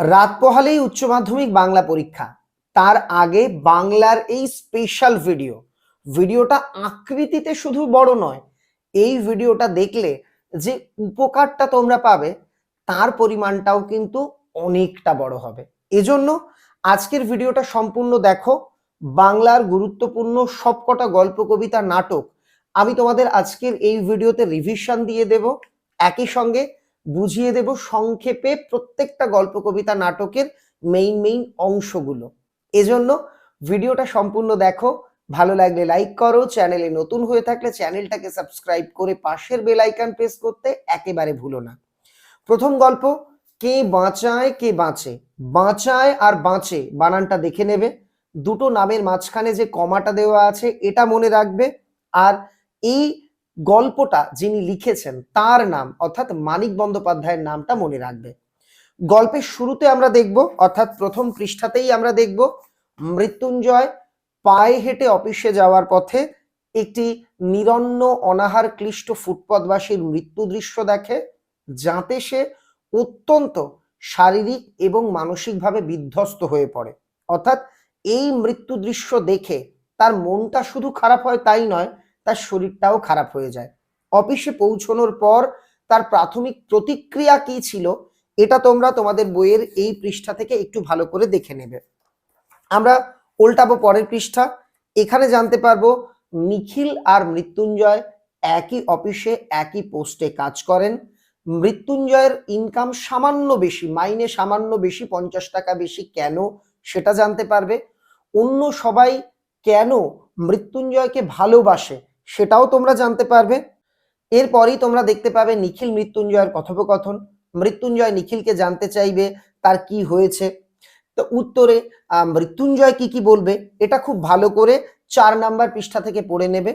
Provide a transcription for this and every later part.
রাত পোহালেই উচ্চ মাধ্যমিক বাংলা পরীক্ষা। তার আগে বাংলার এই স্পেশাল ভিডিও ভিডিওটা আকৃতিতে শুধু বড় নয়, এই ভিডিওটা দেখলে যে উপকারটা তোমরা পাবে, তার পরিমাণটাও কিন্তু অনেকটা বড় হবে। এজন্য আজকের ভিডিওটা সম্পূর্ণ দেখো। বাংলার গুরুত্বপূর্ণ সবকটা গল্প, কবিতা, নাটক আমি তোমাদের আজকের এই ভিডিওতে রিভিশন দিয়ে দেব। একই সঙ্গে বুঝিয়ে দেব সংক্ষেপে প্রত্যেকটা গল্প, কবিতা, নাটকের মেইন মেইন অংশগুলো। এজন্য ভিডিওটা সম্পূর্ণ দেখো, ভালো লাগলে লাইক করো চ্যানেলে নতুন হয়ে থাকলে চ্যানেলটাকে সাবস্ক্রাইব করে পাশের বেল আইকন প্রেস করতে একেবারে ভুলো না। প্রথম গল্প, কে বাঁচায়, কে বাঁচে? বাঁচায় আর বাঁচে বানানটা দেখে নেবে। দুটো নামের মাঝখানে যে কমাটা দেওয়া আছে, এটা মনে রাখবে। আর এই গল্পটা যিনি লিখেছেন, তার নাম, অর্থাৎ মানিক বন্দ্যোপাধ্যায়ের নামটা মনে রাখবে। গল্পের শুরুতে আমরা দেখব, অর্থাৎ প্রথম পৃষ্ঠাতেই আমরা দেখব, মৃত্যুঞ্জয় পায়ে হেঁটে অফিসে যাওয়ার পথে একটি নিরন্ন, অনাহার, ক্লিষ্ট ফুটপথবাসীর মৃত্যু দৃশ্য দেখে, যাতে সে অত্যন্ত শারীরিক এবং মানসিকভাবে বিধ্বস্ত হয়ে পড়ে। অর্থাৎ এই মৃত্যু দৃশ্য দেখে তার মনটা শুধু খারাপ হয় তাই নয় তার শরীরটাও খারাপ হয়ে যায়। অফিসে পৌঁছানোর পর তার প্রাথমিক প্রতিক্রিয়া কি ছিল, এটা তোমরা তোমাদের বইয়ের এই পৃষ্ঠা থেকে একটু ভালো করে দেখে নেবে। আমরা উল্টাবো পরের পৃষ্ঠা। এখানে জানতে পারব, নিখিল আর মৃত্যুঞ্জয় একই অফিসে, একই পোস্টে কাজ করেন। মৃত্যুঞ্জয়ের ইনকাম সামান্য বেশি, মাইনে সামান্য বেশি, পঞ্চাশ টাকা বেশি কেন, সেটা জানতে পারবে। অন্য সবাই কেন মৃত্যুঞ্জয়কে ভালোবাসে সেটাও তোমরা জানতে পারবে। এরপরই তোমরা দেখতে পাবে নিখিল মৃত্যুঞ্জয়ের কথোপকথন। মৃত্যুঞ্জয় নিখিলকে জানতে চাইবে, তার কি হয়েছে। তো উত্তরে মৃত্যুঞ্জয় কি কি বলবে, এটা খুব ভালো করে চার নাম্বার পৃষ্ঠা থেকে পড়ে নেবে।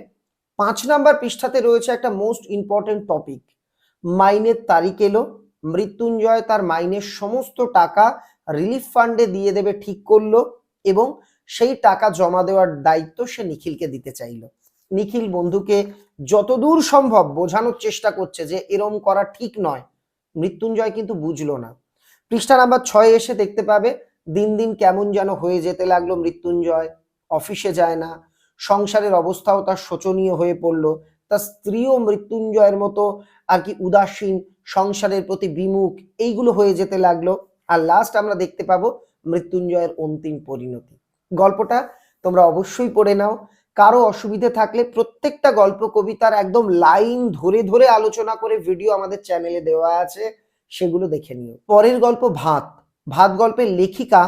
পাঁচ নাম্বার পৃষ্ঠাতে রয়েছে একটা মোস্ট ইম্পর্টেন্ট টপিক মাইনের তারিখ এলো। মৃত্যুঞ্জয় তার মাইনের সমস্ত টাকা রিলিফ ফান্ডে দিয়ে দেবে, ঠিক করল এবং সেই টাকা জমা দেওয়ার দায়িত্ব সে নিখিলকে দিতে চাইলো। নিখিল বন্ধুকে যতদূর সম্ভব বোঝানোর চেষ্টা করছে যে এরম করা ঠিক নয়। মৃত্যুঞ্জয় কিন্তু বুঝলো না। পৃষ্ঠা নাম্বার ছয় এসে দেখতে পাবে দিন দিন কেমন যেন হয়ে যেতে লাগল মৃত্যুঞ্জয়। অফিসে যায় না, সংসারের অবস্থাও তার শোচনীয় হয়ে পড়ল। তার স্ত্রীও মৃত্যুঞ্জয়ের মতো আর কি উদাসীন, সংসারের প্রতি বিমুখ, এইগুলো হয়ে যেতে লাগল। আর লাস্ট আমরা দেখতে পাবো মৃত্যুঞ্জয়ের অন্তিম পরিণতি। গল্পটা তোমরা অবশ্যই পড়ে নাও। কারও অসুবিধে থাকলে প্রত্যেকটা গল্প, কবিতার একদম লাইন ধরে ধরে আলোচনা করে ভিডিও আমাদের চ্যানেলে দেওয়া আছে, সেগুলো দেখে নিও। পরের গল্প ভাত। ভাত গল্পের লেখিকা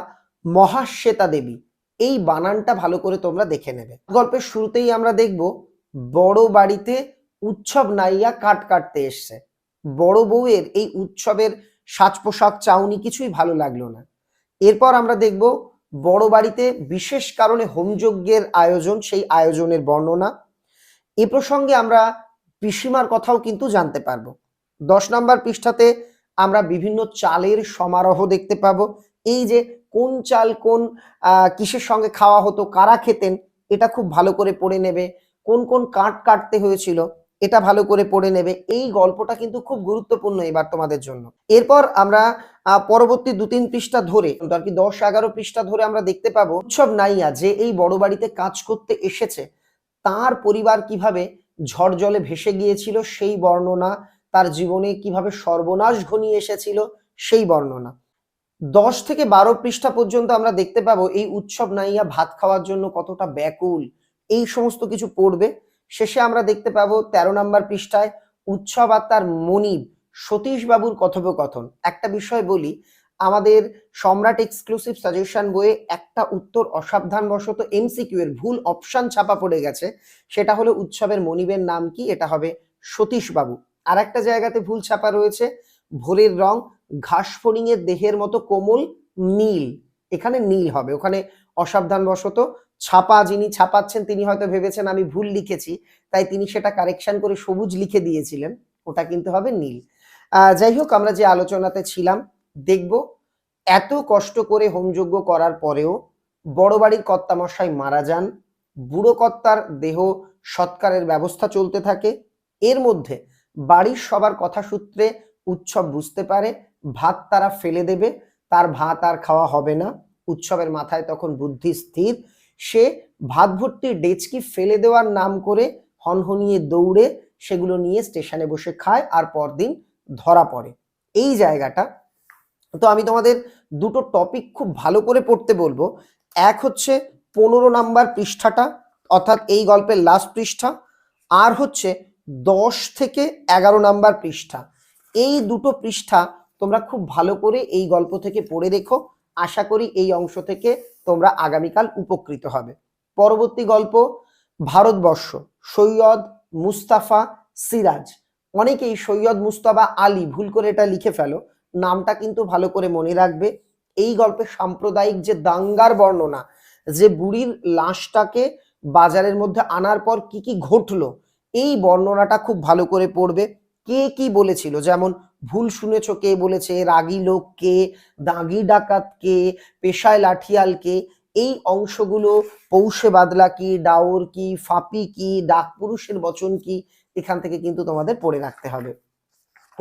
মহাশ্বেতা দেবী। এই বানানটা ভালো করে তোমরা দেখে নেবে। গল্পের শুরুতেই আমরা দেখব, বড় বাড়িতে উৎসব নাইয়া কাট কাটতে এসছে। বড় বউয়ের এই উৎসবের সাজ পোশাক চাউনি কিছুই ভালো লাগল না। এরপর আমরা দেখব বড় বাড়িতে বিশেষ কারণে হোমযজ্ঞের আয়োজন, সেই আয়োজনের বর্ণনা। এ প্রসঙ্গে আমরা পিসিমার কথাও কিন্তু জানতে পারব। দশ নম্বর পৃষ্ঠাতে আমরা বিভিন্ন চালের সমারোহ দেখতে পাবো। এই যে কোন চাল কোন কিসের সঙ্গে খাওয়া হতো, কারা খেতেন, এটা খুব ভালো করে পড়ে নেবে। কোন কোন কাঠ কাটতে হয়েছিল এটা ভালো করে পড়ে নেবে। এই গল্পটা কিন্তু খুব গুরুত্বপূর্ণ এবার তোমাদের জন্য। এরপর আমরা পরবর্তী দু তিন পৃষ্ঠা ধরে, আর কি দশ এগারো পৃষ্ঠা ধরে আমরা দেখতে পাবো উৎসব নাইয়া যে এই বড় বাড়িতে কাজ করতে এসেছে, তার পরিবার কীভাবে ঝড় জলে ভেসে গিয়েছিল সেই বর্ণনা, তার জীবনে কীভাবে সর্বনাশ ঘনিয়ে এসেছিল সেই বর্ণনা। দশ থেকে বারো পৃষ্ঠা পর্যন্ত আমরা দেখতে পাবো এই উৎসব নাইয়া ভাত খাওয়ার জন্য কতটা ব্যাকুল, এই সমস্ত কিছু পড়বে। শেষে আমরা দেখতে পাবো তেরো নম্বর পৃষ্ঠায়, উৎসব আর তার মনিব সতীশ বাবুর কথোপকথন। একটা বিষয় বলি, আমাদের সম্রাট এক্সক্লুসিভ সাজেশন বইয়ে একটা উত্তর অসাবধানবশত এমসিকিউ এর ভুল অপশন ছাপা পড়ে গেছে, সেটা হলো উৎসবের মনিবের নাম কি, এটা হবে সতীশ বাবু আর একটা জায়গাতে ভুল ছাপা রয়েছে, ভোরের রং ঘাস ফড়িংয়ের দেহের মতো কোমল নীল, এখানে নীল হবে, ওখানে অসাবধানবশত ছাপা যিনি ছাপাচ্ছেন, তিনি হয়তো ভেবেছেন আমি ভুল লিখেছি, তাই তিনি সেটা কারেকশন করে সবুজ লিখে দিয়েছিলেন। ওটা কিন্তু হবে নীল। যাই হোক, আমরা যে আলোচনাতে ছিলাম, দেখব এত কষ্ট করে হোমযজ্ঞ করার পরেও বড় বাড়ির কর্তামশাই মারা যান, বুড়ো কর্তার দেহ সৎকারের ব্যবস্থা চলতে থাকে, এর মধ্যে বাড়ির সবার কথা সূত্রে উৎসব বুঝতে পারে, ভাত তারা ফেলে দেবে, তার ভাত আর খাওয়া হবে না, উৎসবের মাথায় তখন বুদ্ধি স্থির সে ভাত ভর্তি ডেচকি ফেলে দেওয়ার নাম করে হনহনিয়ে দৌড়ে সেগুলো নিয়ে স্টেশনে বসে খায় আর পরদিন ধরা পড়ে। এই জায়গাটা। তো আমি তোমাদের দুটো টপিক খুব ভালো করে পড়তে বলব। এক হচ্ছে পনেরো নাম্বার পৃষ্ঠাটা, অর্থাৎ এই গল্পের লাস্ট পৃষ্ঠা। আর হচ্ছে দশ থেকে এগারো নাম্বার পৃষ্ঠা। এই দুটো পৃষ্ঠা তোমরা খুব ভালো করে এই গল্প থেকে পড়ে দেখো। আশা করি এই অংশ থেকে তোমরা আগামীকাল উপকৃত হবে। পরবর্তী গল্প, ভারতবর্ষ, সৈয়দ মুস্তাফা সিরাজ। অনেকেই সৈয়দ মুস্তাফা আলী, ভুল করে এটা লিখে ফেলো, নামটা কিন্তু ভালো করে মনে রাখবে। এই গল্পে সাম্প্রদায়িক যে দাঙ্গার বর্ণনা, যে বুড়ির লাশটাকে বাজারের মধ্যে আনার পর কি কি ঘটলো, এই বর্ণনাটা খুব ভালো করে পড়বে। কে কি বলেছিল? যেমন ভুল শুনেছ কে বলেছে? রাগী লোক কে? দাগি ডাকাত কে? পেশায় লাঠিয়াল কে? এই অংশগুলো পৌষে বাদলা কি, ডাওর কি, ফাপি কি, ডাক পুরুষের বচন কি, এখান থেকে কিন্তু তোমাদের পড়ে রাখতে হবে।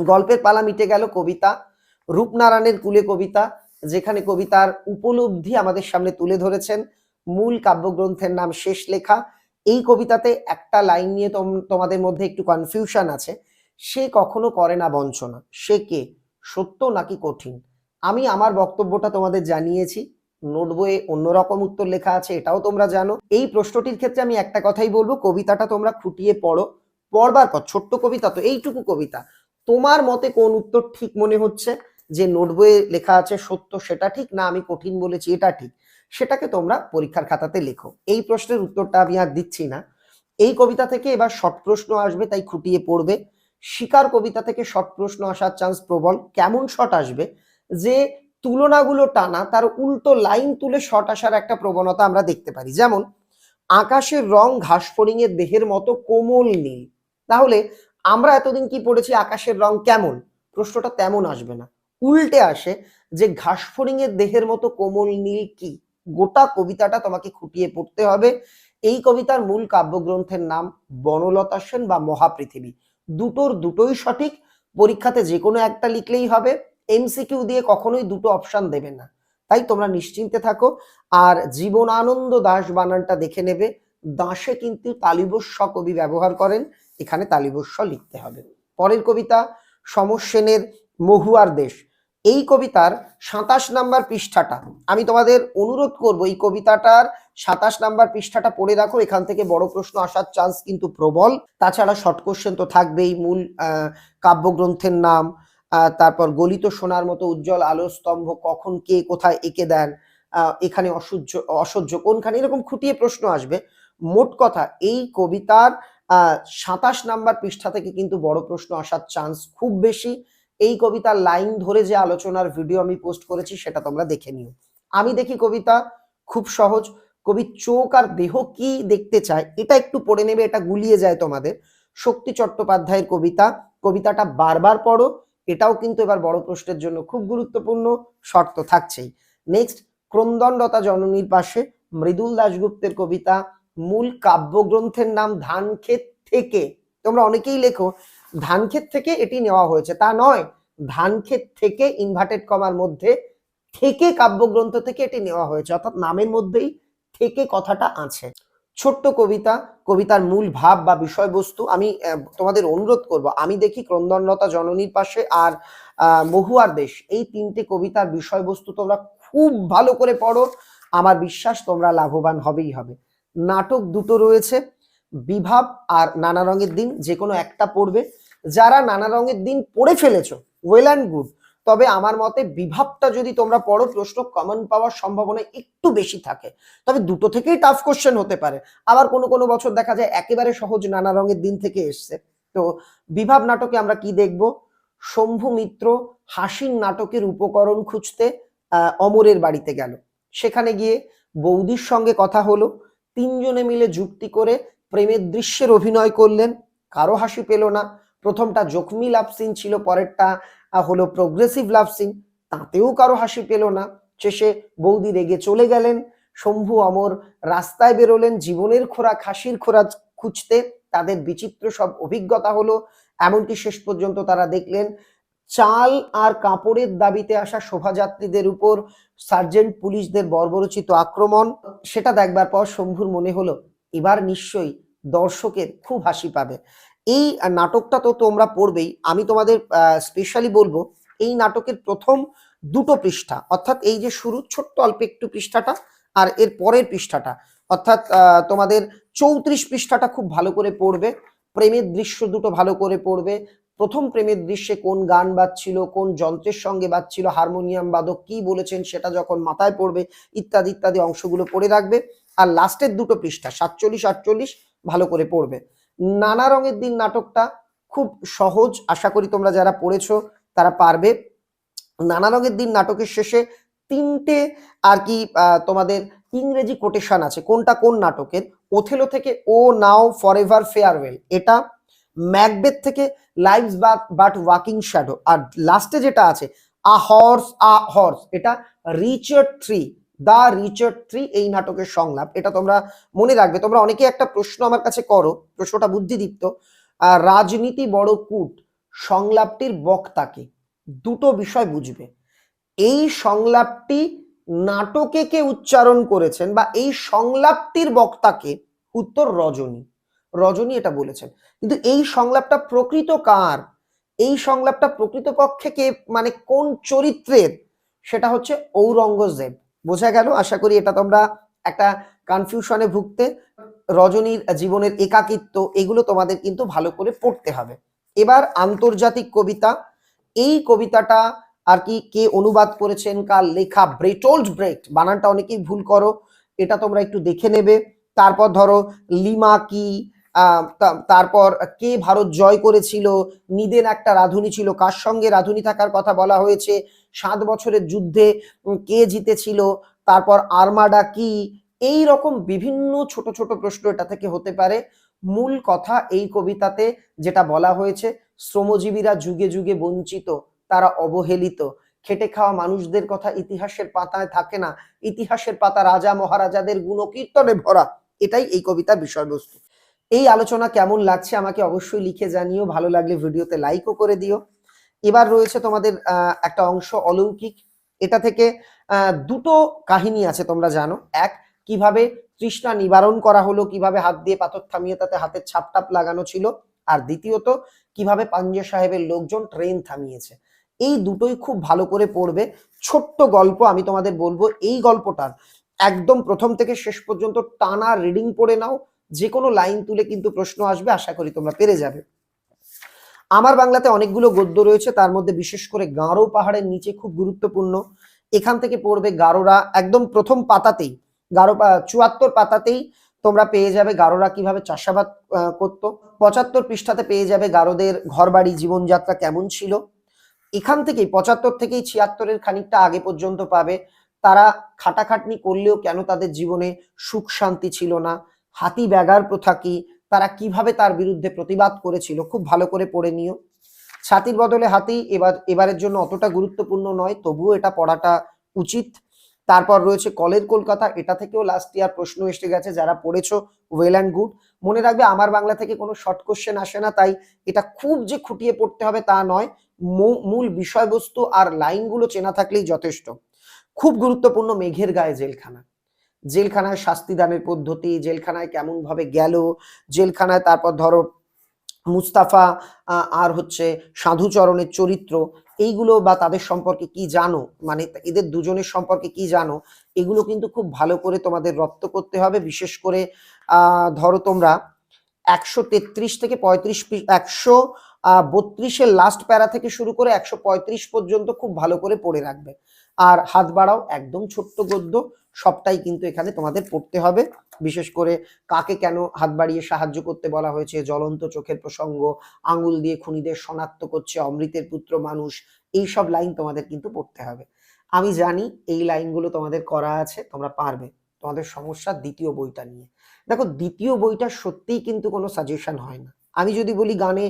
গল্পের পালা মিটে গেল কবিতা, রূপনারায়ণের কুলে কবিতা, যেখানে কবিতার উপলব্ধি আমাদের সামনে তুলে ধরেছেন। মূল কাব্যগ্রন্থের নাম শেষ লেখা। এই কবিতাতে একটা লাইন নিয়ে তোম- তোমাদের মধ্যে একটু কনফিউশন আছে। সে কখনো করে না বঞ্চনা। সে কে? সত্য নাকি কঠিন? আমি আমার বক্তব্যটা তোমাদের জানিয়েছি। নোট বইয়ে অন্যরকম উত্তর লেখা আছে, এটাও তোমরা জানো। এই প্রশ্নটির ক্ষেত্রে আমি একটা কথাই বলব, কবিতাটা তোমরা খুঁটিয়ে পড়ো। পড়বার পর ছোট্ট কবিতা তো, এইটুকু কবিতা। তোমার মতে কোন উত্তর ঠিক মনে হচ্ছে? যে নোট বইয়ে লেখা আছে, সত্য সেটা ঠিক না আমি কঠিন বলেছি, এটা ঠিক? সেটাকে তোমরা পরীক্ষার খাতাতে লেখো। এই প্রশ্নের উত্তরটা আমি আর দিচ্ছি না। এই কবিতা থেকে এবার শর্ট প্রশ্ন আসবে, তাই খুঁটিয়ে পড়বে। শিকার কবিতা থেকে শর্ট প্রশ্ন আসার চান্স প্রবল। কেমন শর্ট আসবে? যে তুলনাগুলো টানা, তার উল্টো লাইন তুলে শর্ট আসার একটা প্রবণতা আমরা দেখতে পারি। যেমন, আকাশের রং ঘাস ফড়িংয়ের দেহের মতো কোমল নীল। তাহলে আমরা এতদিন কি পড়েছি, আকাশের রং কেমন? প্রশ্নটা তেমন আসবে না। উল্টে আসে যে ঘাস ফড়িংয়ের দেহের মতো কোমল নীল কি? গোটা কবিতাটা তোমাকে খুঁটিয়ে পড়তে হবে। এই কবিতার মূল কাব্যগ্রন্থের নাম বনলতা সেন বা মহাপৃথিবী। দুটোর দুটোই সঠিক। পরীক্ষাতে যে কোনো একটা লিখলেই হবে। এমসিকিউ দিয়ে কখনোই দুটো অপশন দেবে না। তাই তোমরা নিশ্চিন্তে থাকো। আর জীবনানন্দ দাস বানানটা দেখে নেবে। দাসে কিন্তু তালিবস্ব কবি ব্যবহার করেন। এখানে তালিবস্ব লিখতে হবে। পরের কবিতা সমসেনের মহুয়ার দেশ। এই কবিতার সাতাশ নাম্বার পৃষ্ঠাটা। আমি তোমাদের অনুরোধ করব, এই কবিতাটার সাতাশ নাম্বার পৃষ্ঠাটা পড়ে রাখো। এখান থেকে বড় প্রশ্ন আসার চান্স কিন্তু প্রবল। তাছাড়া শর্ট কোশ্চেন তো থাকবেই, মূল কাব্যগ্রন্থের নাম তারপর গলিত সোনার মতো উজ্জ্বল আলো স্তম্ভ কখন কে কোথায় এঁকে দেন এখানে অসহ্য অসহ্য, কোনখানে, এরকম খুঁটিয়ে প্রশ্ন আসবে। মোট কথা, এই কবিতার সাতাশ নাম্বার পৃষ্ঠা থেকে কিন্তু বড় প্রশ্ন আসার চান্স খুব বেশি। এই কবিতার লাইন ধরে যে আলোচনার ভিডিও আমি পোস্ট করেছি, সেটা তোমরা দেখে নিও। আমি দেখি কবিতা খুব সহজ। কবির চোখ আর দেহ কি দেখতে চায়, এটা একটু পড়ে নেবে, এটা গুলিয়ে যায় তোমাদের। শক্তি চট্টোপাধ্যায়ের কবিতা, কবিতাটা বারবার পড়ো, এটাও কিন্তু এবার বড় প্রশ্নের জন্য খুব গুরুত্বপূর্ণ, শর্ত থাকছেই। নেক্সট ক্রন্দনলতা জননীর পাশে মৃদুল দাশগুপ্তের কবিতা, মূল কাব্যগ্রন্থের নাম ধানক্ষেত থেকে। তোমরা অনেকেই লেখো ধানক্ষেত থেকে এটি নেওয়া হয়েছে। তা নয়, ধানক্ষেত থেকে ইনভার্টেড কমার মধ্যে থেকে কাব্যগ্রন্থ থেকে এটি নেওয়া হয়েছে। অর্থাৎ নামের মধ্যেই থেকে কথাটা আছে। ছোট্ট কবিতা, কবিতার মূল ভাব বা বিষয়বস্তু আমি তোমাদের অনুরোধ করব। আমি দেখি ক্রন্দনলতা জননীর পাশে আর মহুয়ার দেশ। এই তিনটে কবিতার বিষয়বস্তু তোমরা খুব ভালো করে পড়ো। আমার বিশ্বাস তোমরা লাভবান হবেই হবে। নাটক দুটো রয়েছে, বিভাব আর নানা রঙের দিন। যে কোনো একটা পড়বে। যারা নানা রঙের দিন পড়ে ফেলেছো ওয়েল অ্যান্ড গুড তবে আমার মতে বিভাবটা যদি তোমরা পড়ো, প্রশ্ন কমন পাওয়ার সম্ভাবনা একটু বেশি থাকে। তবে দুটো থেকেই টাফ কোশ্চেন হতে পারে। আবার কোনো কোনো বছর দেখা যায় একেবারে সহজ নানা রঙের দিন থেকে এসছে। তো বিভাব নাটকে আমরা কি দেখব? শম্ভু মিত্র হাসির নাটকের উপকরণ খুঁজতে অমরের বাড়িতে গেল। সেখানে গিয়ে বৌদির সঙ্গে কথা হলো। তিনজনে মিলে যুক্তি করে প্রেমের দৃশ্যের অভিনয় করলেন। কারও হাসি পেল না। প্রথমটা জখমি লাভ সিন ছিল, পরেরটা হলো প্রোগ্রেসিভ লাভ সিন তাতেও কারও হাসি পেল না। শেষে বৌদি রেগে চলে গেলেন। শম্ভু, অমর রাস্তায় বেরোলেন জীবনের খোরাক, হাসির খোরাক খুঁজতে। তাদের বিচিত্র সব অভিজ্ঞতা হলো। এমনকি শেষ পর্যন্ত তারা দেখলেন, চাল আর কাপড়ের দাবিতে আসা শোভাযাত্রীদের উপর সার্জেন্ট পুলিশদের বর্বরচিত আক্রমণ। সেটা দেখবার পর শম্ভুর মনে হলো, এবার নিশ্চয়ই দর্শকের খুব হাসি পাবে। এই নাটকটা তো তোমরা পড়বেই। আমি তোমাদের স্পেশালি বলব, এই নাটকের প্রথম দুটো পৃষ্ঠা, অর্থাৎ এই যে শুরু, ছোট্ট অল্প একটু পৃষ্ঠাটা আর এর পরের পৃষ্ঠাটা, অর্থাৎ তোমাদের চৌত্রিশ পৃষ্ঠাটা খুব ভালো করে পড়বে, প্রেমের দৃশ্য দুটো ভালো করে পড়বে, প্রথম প্রেমের দৃশ্যে কোন গান বাজছিল, কোন যন্ত্রের সঙ্গে বাজছিল, হারমোনিয়াম বাদক কি বলেছেন সেটা যখন মাথায় পড়বে, ইত্যাদি ইত্যাদি অংশগুলো পড়ে রাখবে, আর লাস্টের দুটো পৃষ্ঠা, সাতচল্লিশ, আটচল্লিশ ভালো করে পড়বে। নানা রঙের দিন নাটকটা খুব সহজ। আশা করি তোমরা যারা পড়েছো তারা পারবে। নানা রঙের দিন নাটকের শেষে তিনটে আর কি তোমাদের ইংরেজি কোটেশন আছে। কোনটা কোন নাটকের? ওথেলো থেকে O now for ever farewell এটা ম্যাকবেথ থেকে লাইভস বাট ওয়াকিং শ্যাডো আর লাস্টে যেটা আছে আ হর্স আ হর্স এটা Richard three the Richard three এই নাটকের সংলাপ, এটা তোমরা মনে রাখবে। তোমরা অনেকে একটা প্রশ্ন আমার কাছে করো, প্রশ্নটা বুদ্ধিদীপ্ত। রাজনীতি বড় কূট, সংলাপটির বক্তাকে দুটো বিষয় বুঝবে। এই সংলাপটি নাটকে কে উচ্চারণ করেছেন বা এই সংলাপটির বক্তাকে উত্তর রজনী। রজনী এটা বলেছেন। কিন্তু এই সংলাপটা প্রকৃত কার? এই সংলাপটা প্রকৃতপক্ষে কে মানে কোন চরিত্রের? সেটা হচ্ছে ঔরঙ্গজেব। বোঝা গেল। আশা করি এটা তোমরা একটা কনফিউশনে ভুগতে, রজনীর জীবনের একাকিত্ব এগুলো তোমাদের কিন্তু ভালো করে পড়তে হবে। এবার আন্তর্জাতিক কবিতা। এই কবিতাটা আর কি কে অনুবাদ করেছেন, কার লেখা ব্রেটোল্ড ব্রেট বানানটা অনেকেই ভুল করো, এটা তোমরা একটু দেখে নেবে। তারপর ধরো, লিমা কি তারপর কে ভারত জয় করেছিল? নিদেন একটা রাধুনী ছিল। কার সঙ্গে রাধুনী থাকার কথা বলা হয়েছে? সাত বছরের যুদ্ধে কে জিতেছিল? তারপর আর্মাডা কি? এই রকম বিভিন্ন ছোট ছোট প্রশ্ন এটা থেকে হতে পারে। মূল কথা এই কবিতাতে যেটা বলা হয়েছে, শ্রমজীবীরা যুগে যুগে বঞ্চিত, তারা অবহেলিত। খেটে খাওয়া মানুষদের কথা ইতিহাসের পাতায় থাকে না। ইতিহাসের পাতা রাজা মহারাজাদের গুণকীর্তনে ভরা। এটাই এই কবিতার বিষয়বস্তু। এই আলোচনা কেমন লাগছে আমাকে অবশ্যই লিখে জানিও। ভালো লাগলে ভিডিওতে লাইকও করে দিও। এবার রয়েছে তোমাদের একটা অংশ অলৌকিক। এটা থেকে দুটো কাহিনী আছে তোমরা জানো। এক, কীভাবে তৃষ্ণা নিবারণ করা হলো, কীভাবে হাত দিয়ে পাথর থামিয়ে তাতে হাতের ছাপটাপ লাগানো ছিল। আর দ্বিতীয়ত, কীভাবে পাঞ্জে সাহেবের লোকজন ট্রেন থামিয়েছে। এই দুটোই খুব ভালো করে পড়বে। ছোট্ট গল্প আমি তোমাদের বলব। এই গল্পটার একদম প্রথম থেকে শেষ পর্যন্ত টানা রিডিং পড়ে নাও। যে কোনো লাইন তুলে কিন্তু প্রশ্ন আসবে, আশা করি তোমরা পেরে যাবে। আমার বাংলাতে অনেকগুলো গদ্য রয়েছে, তার মধ্যে বিশেষ করে গাঁড়ো পাহাড়ের নিচে খুব গুরুত্বপূর্ণ। এখান থেকে পড়বে গারোরা একদম প্রথম পাতাতেই, গারো চুয়াত্তর পাতাতেই তোমরা পেয়ে যাবে গারোরা কীভাবে চাষাবাদ করত। পঁচাত্তর পৃষ্ঠাতে পেয়ে যাবে গারোদের ঘরবাড়ি, জীবনযাত্রা কেমন ছিল। এখান থেকেই, পঁচাত্তর থেকেই ছিয়াত্তরের খানিকটা আগে পর্যন্ত পাবে। তারা খাটাখাটনি করলেও কেন তাদের জীবনে সুখ শান্তি ছিল না? হাতি ব্যাগার প্রথা কি? তারা কীভাবে তার বিরুদ্ধে প্রতিবাদ করেছিল? খুব ভালো করে পড়ে নিও। ছাতির বদলে হাতি এবার, এবারের জন্য অতটা গুরুত্বপূর্ণ নয়, তবুও এটা পড়াটা উচিত। তারপর রয়েছে কলের কলকাতা, এটা থেকেও লাস্ট ইয়ার প্রশ্ন এসে গেছে, যারা পড়েছো ওয়েল অ্যান্ড গুড মনে রাখবে, আমার বাংলা থেকে কোনো শর্ট কোশ্চেন আসে না, তাই এটা খুব যে খুঁটিয়ে পড়তে হবে তা নয়। মূল বিষয়বস্তু আর লাইনগুলো চেনা থাকলেই যথেষ্ট। খুব গুরুত্বপূর্ণ মেঘের গায়ে জেলখানা। জেলখানায় শাস্তিদানের পদ্ধতি, জেলখানায় কেমন ভাবে গেল, জেলখানায় তারপর ধরো মুস্তাফা আর হচ্ছে সাধুচরণের চরিত্র, এইগুলো বা তাদের সম্পর্কে কি জানো? মানে এদের দুজনের সম্পর্কে কি জানো? এগুলো কিন্তু খুব ভালো করে তোমাদের রপ্ত করতে হবে। বিশেষ করে ধরো তোমরা একশো তেত্রিশ থেকে পঁয়ত্রিশ একশো বত্রিশের লাস্ট প্যারা থেকে শুরু করে একশো পঁয়ত্রিশ পর্যন্ত খুব ভালো করে পড়ে রাখবে। আর হাত বাড়াও, একদম ছোট্ট গদ্য। সবটাই কিন্তু এখানে তোমাদের পড়তে হবে। বিশেষ করে কাকে কেন হাত বাড়িয়ে সাহায্য করতে বলা হয়েছে, জ্বলন্ত চোখের প্রসঙ্গ, আঙুল দিয়ে খুনিদের শনাক্ত করছে, অমৃতের পুত্র মানুষ এই সব লাইন তোমাদের কিন্তু পড়তে হবে। আমি জানি এই লাইনগুলো তোমাদের করা আছে, তোমরা পারবে। তোমাদের সমস্যা দ্বিতীয় বইটা নিয়ে। দেখো, দ্বিতীয় বইটা সত্যিই কিন্তু কোনো সাজেশন হয় না। আমি যদি বলি গানে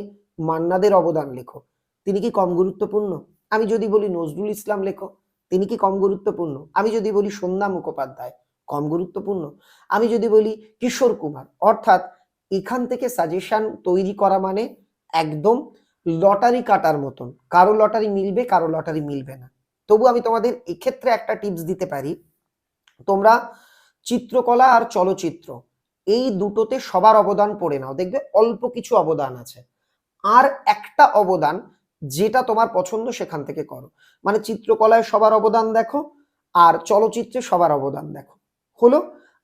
মান্নাদের অবদান লেখো, তিনি কি কম গুরুত্বপূর্ণ? আমি যদি বলি নজরুল ইসলাম লেখো তিনি কি কম গুরুত্বপূর্ণ? আমি যদি বলি সন্ধ্যা মুখোপাধ্যায়, কম গুরুত্বপূর্ণ। আমি যদি বলি কিশোর কুমার, অর্থাৎ এখান থেকে সাজেশন তৈরি করা মানে একদম লটারি কাটার মতন। কারও লটারি মিলবে, কারও লটারি মিলবে না। তবু আমি তোমাদের এক্ষেত্রে একটা টিপস দিতে পারি। তোমরা চিত্রকলা আর চলচ্চিত্র, এই দুটোতে সবার অবদান পড়ে নাও। দেখবে অল্প কিছু অবদান আছে। আর একটা অবদান যেটা তোমার পছন্দ সেখান থেকে করো। মানে চিত্রকলায় সবার অবদান দেখো, আর চলচ্চিত্রে সবার অবদান দেখো। হলো?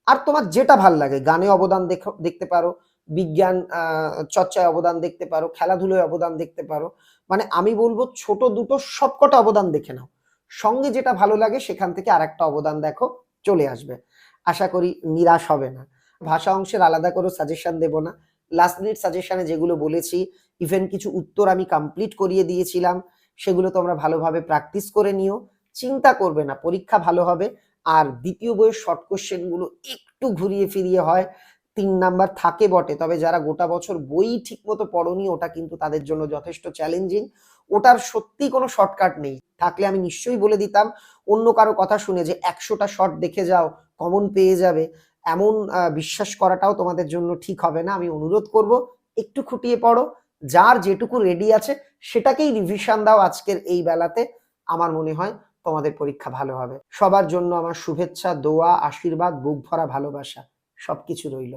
আর তোমার যেটা ভালো লাগে, গানে অবদান দেখো, দেখতে পারো, বিজ্ঞান চর্চায় অবদান দেখতে পারো, খেলাধুলোয় অবদান দেখতে পারো। মানে আমি বলব ছোট দুটো সবকটা অবদান দেখে নাও। সঙ্গে যেটা ভালো লাগে সেখান থেকে আর একটা অবদান দেখো, চলে আসবে। আশা করি নিরাশ হবে না। ভাষা অংশের আলাদা করে সাজেশন দেব না। লাস্ট মিনিট সাজেশনে যেগুলো বলেছি ইভেন কিছু উত্তর আমি কমপ্লিট করিয়ে দিয়েছিলাম, সেগুলো তোমরা ভালোভাবে প্র্যাকটিস করে নিও। চিন্তা করবে না, পরীক্ষা ভালো হবে। আর দ্বিতীয় বইয়ের শর্ট কোশ্চেনগুলো একটু ঘুরিয়ে ফিরিয়ে হয়। তিন নাম্বার থাকে বটে, তবে যারা গোটা বছর বই ঠিকমতো পড়নি, ওটা কিন্তু তাদের জন্য যথেষ্ট চ্যালেঞ্জিং ওটার সত্যি কোনো শর্টকাট নেই। থাকলে আমি নিশ্চয়ই বলে দিতাম, অন্য কারও কথা শুনে যে একশোটা শর্ট দেখে যাও কমন পেয়ে যাবে। এমন বিশ্বাস করাটাও তোমাদের জন্য ঠিক হবে না। আমি অনুরোধ করব, একটু খুঁটিয়ে পড়ো। যার যেটুকু রেডি আছে, সেটাকেই রিভিশন দাও আজকের এই বেলাতে। আমার মনে হয় তোমাদের পরীক্ষা ভালো হবে। সবার জন্য আমার শুভেচ্ছা, দোয়া, আশীর্বাদ, বুক ভরা ভালোবাসা, সবকিছু রইল।